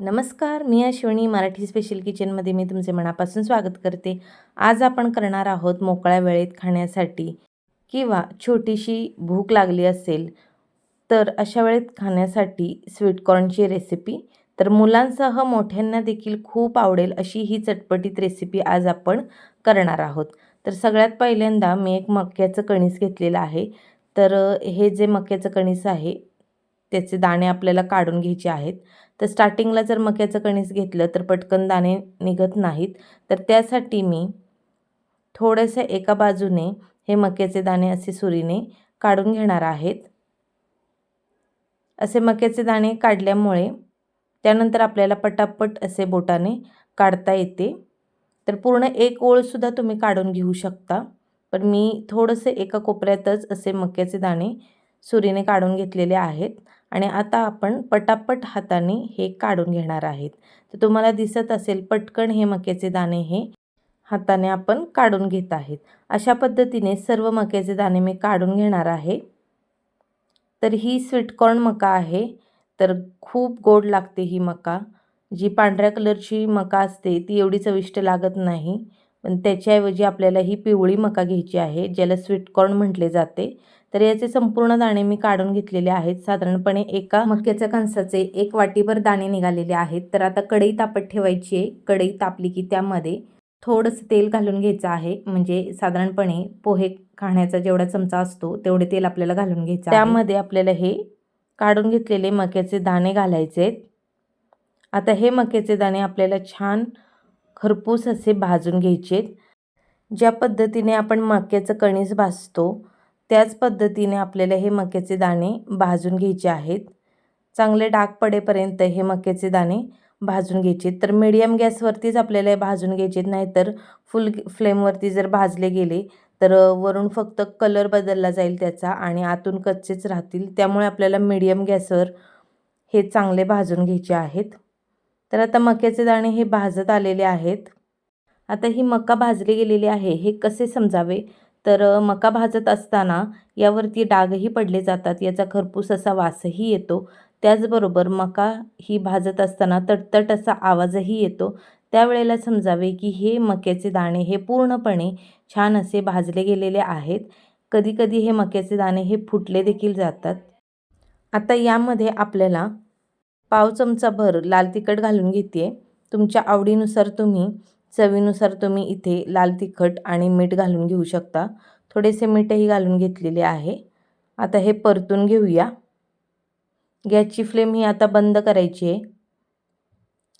नमस्कार मी अश्विनी मराठी स्पेशल किचनमध्ये मी तुमचे मनापासून स्वागत करते. आज आपण करणार आहोत मोकळ्या वेळेत खाण्यासाठी किंवा छोटीशी भूक लागली असेल तर अशा वेळेत खाण्यासाठी स्वीटकॉर्नची रेसिपी तर मुलांसह मोठ्यांना देखील खूप आवडेल अशी ही चटपटीत रेसिपी आज आपण करणार आहोत. तर सगळ्यात पहिल्यांदा मी एक मक्याचं कणीस घेतलेलं आहे. तर हे जे मक्याचं कणीस आहे त्याचे दाणे आपल्याला काढून घ्यायचे आहेत. तर स्टार्टिंगला जर मक्याचं कणीस घेतलं तर पटकन दाणे निघत नाहीत. तर त्यासाठी मी थोडंसं एका बाजूने हे मक्याचे दाणे असे सुरीने काढून घेणार आहेत. असे मक्याचे दाणे काढल्यामुळे त्यानंतर आपल्याला पटापट असे बोटाने काढता येते. तर पूर्ण एक ओळसुद्धा तुम्ही काढून घेऊ शकता. पण मी थोडंसं एका कोपऱ्यातच असे मक्याचे दाणे सुरीने काढून घेतलेले आहेत. आणि आता आपण पटापट हाताने हे काढून घेणार आहेत. तर तुम्हाला दिसत असेल पटकन हे मक्याचे दाणे हे हाताने आपण काढून घेत आहेत. अशा पद्धतीने सर्व मक्याचे दाणे मी काढून घेणार आहे. तर ही स्वीटकॉर्न मका आहे. तर खूप गोड लागते ही मका. जी पांढऱ्या कलरची मका असते ती एवढी चविष्ट लागत नाही. पण त्याच्याऐवजी आपल्याला ही पिवळी मका घ्यायची आहे ज्याला स्वीटकॉर्न म्हटले जाते. तर याचे संपूर्ण दाणे मी काढून घेतलेले आहेत. साधारणपणे एका मक्याच्या कणसाचे एक वाटीभर दाणे निघालेले आहेत. तर आता कढई तापत ठेवायची आहे. कढई तापली की त्यामध्ये थोडंसं तेल घालून घ्यायचं आहे. म्हणजे साधारणपणे पोहे खाण्याचा जेवढा चमचा असतो तेवढे तेल आपल्याला घालून घ्यायचं त्यामध्ये आपल्याला हे काढून घेतलेले मक्याचे दाणे घालायचे आहेत. आता हे मक्याचे दाणे आपल्याला छान खरपूस असे भाजून घ्यायचे ज्या पद्धतीने आपण मक्याचं कणीस भाजतो त्याच पद्धतीने आपल्याला हे मक्याचे दाणे भाजून घ्यायचे आहेत. चांगले डाग पडेपर्यंत हे मक्याचे दाणे भाजून घ्यायचे. तर मीडियम गॅसवरतीच आपल्याला हे भाजून घ्यायचे नाहीतर फुल फ्लेमवरती जर भाजले गेले तर वरून फक्त कलर बदलला जाईल त्याचा आणि आतून कच्चेच राहतील. त्यामुळे आपल्याला मिडियम गॅसवर हे चांगले भाजून घ्यायचे आहेत. तर आता मक्याचे दाणे हे भाजत आलेले आहेत. आता ही मका भाजली गेलेली आहे हे कसे समजावे? तर मका भाजत असताना यावरती डागही पडले जातात याचा खरपूस असा वासही येतो. त्याचबरोबर मका ही भाजत असताना तटतट असा आवाजही येतो. त्यावेळेला समजावे की हे मक्याचे दाणे हे पूर्णपणे छान असे भाजले गेलेले आहेत. कधीकधी हे मक्याचे दाणे हे फुटले देखील जातात. आता यामध्ये आपल्याला पाव चमचाभर लाल तिखट घालून घेते तुमच्या आवडीनुसार तुम्ही चवीनुसार तुम्ही इथे लाल तिखट आणि मीठ घालून घेऊ शकता. थोडेसे मीठही घालून घेतलेले आहे. आता हे परतून घेऊया. गॅसची फ्लेम ही आता बंद करायची आहे.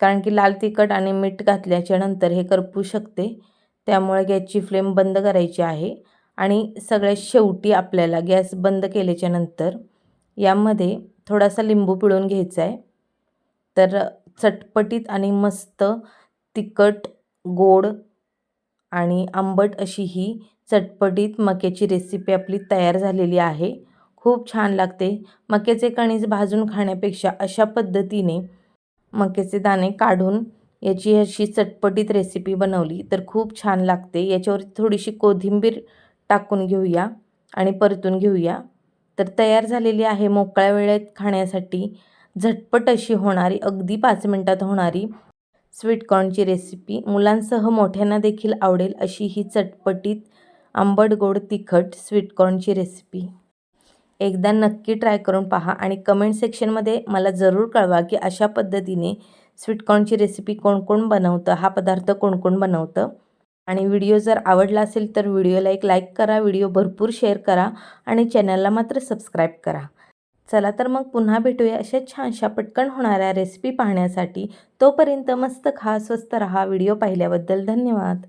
कारण की लाल तिखट आणि मीठ घातल्याच्या नंतर हे करपू शकते. त्यामुळे गॅसची फ्लेम बंद करायची आहे. आणि सगळ्यात शेवटी आपल्याला गॅस बंद केल्याच्यानंतर यामध्ये थोडासा लिंबू पिळून घ्यायचा आहे. तर चटपटीत आणि मस्त तिखट गोड आणि आंबट अशी ही चटपटीत मक्याची रेसिपी आपली तयार झालेली आहे. खूप छान लागते. मक्याचे कणीस भाजून खाण्यापेक्षा अशा पद्धतीने मक्याचे दाणे काढून याची अशी चटपटीत रेसिपी बनवली तर खूप छान लागते. याच्यावर थोडीशी कोथिंबीर टाकून घेऊया आणि परतून घेऊया. तर तयार झालेली आहे मोकळ्या वेळेत खाण्यासाठी. झटपट अशी होणारी अगदी पाच मिनटात होणारी स्वीटकॉर्नची रेसिपी मुलांसह मोठ्यांना देखील आवडेल अशी ही चटपटीत आंबट गोड तिखट स्वीटकॉर्नची रेसिपी एकदा नक्की ट्राय करून पहा आणि कमेंट सेक्शनमध्ये मला जरूर कळवा की अशा पद्धतीने स्वीटकॉर्नची रेसिपी कोण कोण बनवतं हा पदार्थ कोण कोण बनवतं. आणि व्हिडिओ जर आवडला असेल तर व्हिडिओला एक लाईक करा व्हिडिओ भरपूर शेअर करा आणि चॅनलला मात्र सबस्क्राईब करा. चला तर मग पुन्हा भेटूया अशा छानशा पटकन होणाऱ्या रेसिपी पाहण्यासाठी. तोपर्यंत मस्त खा स्वस्त रहा. व्हिडिओ पाहिल्याबद्दल धन्यवाद.